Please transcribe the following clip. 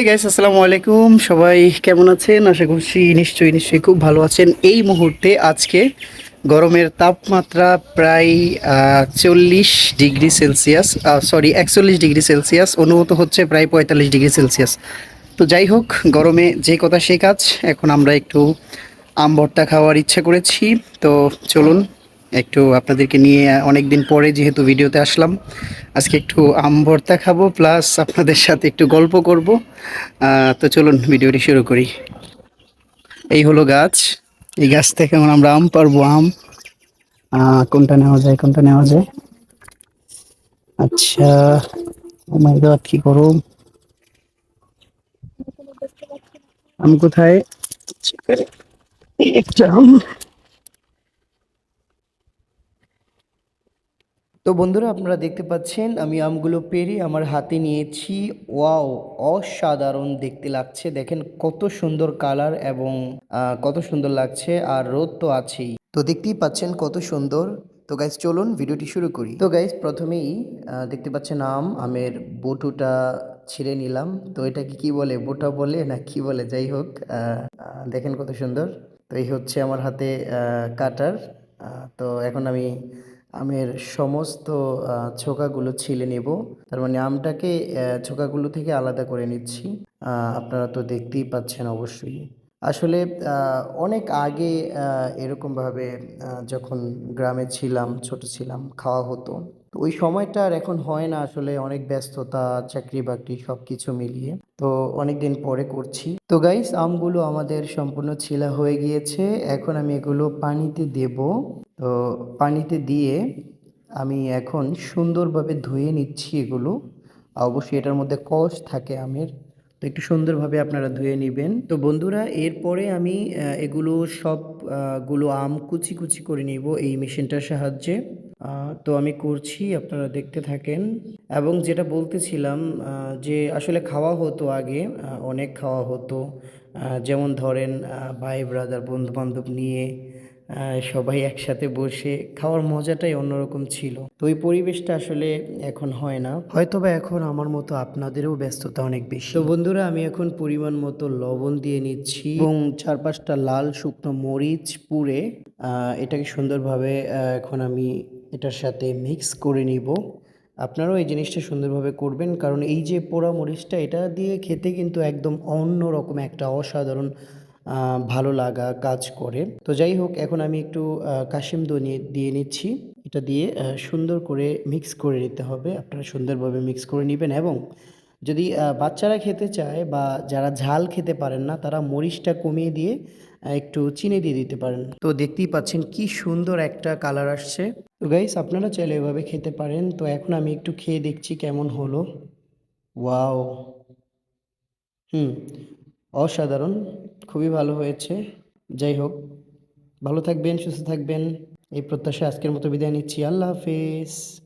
এই গাইস আসসালামু আলাইকুম। সবাই কেমন আছেন? আশা করছি নিশ্চয়ই নিশ্চয়ই খুব ভালো আছেন। এই মুহূর্তে আজকে গরমের তাপমাত্রা প্রায় চল্লিশ ডিগ্রি সেলসিয়াস সরি একচল্লিশ ডিগ্রি সেলসিয়াস, অনুভূত হচ্ছে প্রায় পঁয়তাল্লিশ ডিগ্রি সেলসিয়াস। তো যাই হোক, গরমে যে কথা সে কাজ, এখন আমরা একটু আম ভর্তা খাওয়ার ইচ্ছা করেছি। তো চলুন একটু আপনাদেরকে নিয়ে অনেক দিন পরে যেহেতু ভিডিওতে আসলাম, আজকে একটু আম ভর্তা খাব, প্লাস আপনাদের সাথে একটু গল্প করব। তো চলুন ভিডিওটি শুরু করি। এই হলো গাছ। এই গাছ থেকে আমরা আম পারব, আম। কোনটা নেওয়া যায়, কোনটা নেওয়া যায়? আচ্ছা মাই গড, কি গরম। আম কোথায়? একটা আম। তো বন্ধুরা আপনারা দেখতে পাচ্ছেন, আমি আমগুলো পেরে আমার হাতে নিয়েছি। ওয়াও, অসাধারণ দেখতে লাগছে। দেখেন কত সুন্দর কালার এবং কত সুন্দর লাগছে আর রোদ তো আছেই। তো দেখতেই পাচ্ছেন কত সুন্দর। তো গাইজ চলুন ভিডিওটি শুরু করি। তো গাইজ প্রথমেই দেখতে পাচ্ছেন আম, আমের বটুটা ছিঁড়ে নিলাম। তো এটাকে কি বলে, বোটা বলে না কি বলে, যাই হোক দেখেন কত সুন্দর। তো এই হচ্ছে আমার হাতে কাটার। তো এখন আমি আমের সমস্ত ছোকাগুলো ছিলে নেব। তার মানে আমটাকে ছোকাগুলো থেকে আলাদা করে নিচ্ছি। আপনারা তো দেখতেই পাচ্ছেন অবশ্যই। আসলে অনেক আগে এরকমভাবে যখন গ্রামে ছিলাম, ছোট ছিলাম, খাওয়া হতো। তো ওই সময়টা আর এখন হয় না আসলে অনেক ব্যস্ততা, চাকরি বাকরি সব কিছু মিলিয়ে। তো অনেক দিন পরে করছি। তো গাইস আমগুলো আমাদের সম্পূর্ণ ছিলা হয়ে গিয়েছে। এখন আমি এগুলো পানিতে দেব। তো পানিতে দিয়ে আমি এখন সুন্দরভাবে ধুয়ে নিচ্ছি এগুলো। অবশ্যই এটার মধ্যে কষ থাকে আমের। তো একটু সুন্দরভাবে আপনারা ধুয়ে নেবেন। তো বন্ধুরা, এরপরে আমি এগুলো সবগুলো আম কুচি কুচি করে নিব এই মেশিনটার সাহায্যে। তো আমি করছি, আপনারা দেখতে থাকেন। এবং যেটা বলতেছিলাম যে আসলে খাওয়া হতো আগে অনেক খাওয়া হতো। যেমন ধরেন ভাই ব্রাদার বন্ধু বান্ধব নিয়ে সবাই একসাথে বসে খাওয়ার মজাটাই অন্যরকম ছিল। তো ওই পরিবেশটা আসলে এখন হয় না। হয়তোবা এখন আমার মতো আপনাদেরও ব্যস্ততা অনেক বেশি। তো বন্ধুরা, আমি এখন পরিমাণ মতো লবণ দিয়ে নিচ্ছি এবং চার পাঁচটা লাল শুকনো মরিচ পুড়ে এটাকে সুন্দরভাবে এখন আমি এটার সাথে মিক্স করে নিব। আপনারাও এই জিনিসটা সুন্দরভাবে করবেন, কারণ এই যে পোড়া মরিচটা, এটা দিয়ে খেতে কিন্তু একদম অন্য রকম একটা অসাধারণ ভালো লাগা কাজ করে। তো যাই হোক, এখন আমি একটু কাশিম দো নিয়ে, দিয়ে নিচ্ছি। এটা দিয়ে সুন্দর করে মিক্স করে নিতে হবে। আপনারা সুন্দরভাবে মিক্স করে নেবেন এবং যদি বাচ্চারা খেতে চায় বা যারা ঝাল খেতে পারেন না, তারা মরিচটা কমিয়ে দিয়ে একটু চিনি দিয়ে দিতে পারেন। তো দেখতেই পাচ্ছেন কি সুন্দর একটা কালার আসছে। তো গাইস আপনারা চাইলে এভাবে খেতে পারেন। তো এখন আমি একটু খেয়ে দেখছি কেমন হলো। ওয়াও হুম, অসাধারণ। খুবই ভালো হয়েছে। যাই হোক, ভালো থাকবেন, সুস্থ থাকবেন। এই প্রত্যাশা আজকের মতো বিদায় নিচ্ছি। আল্লাহ হাফেজ।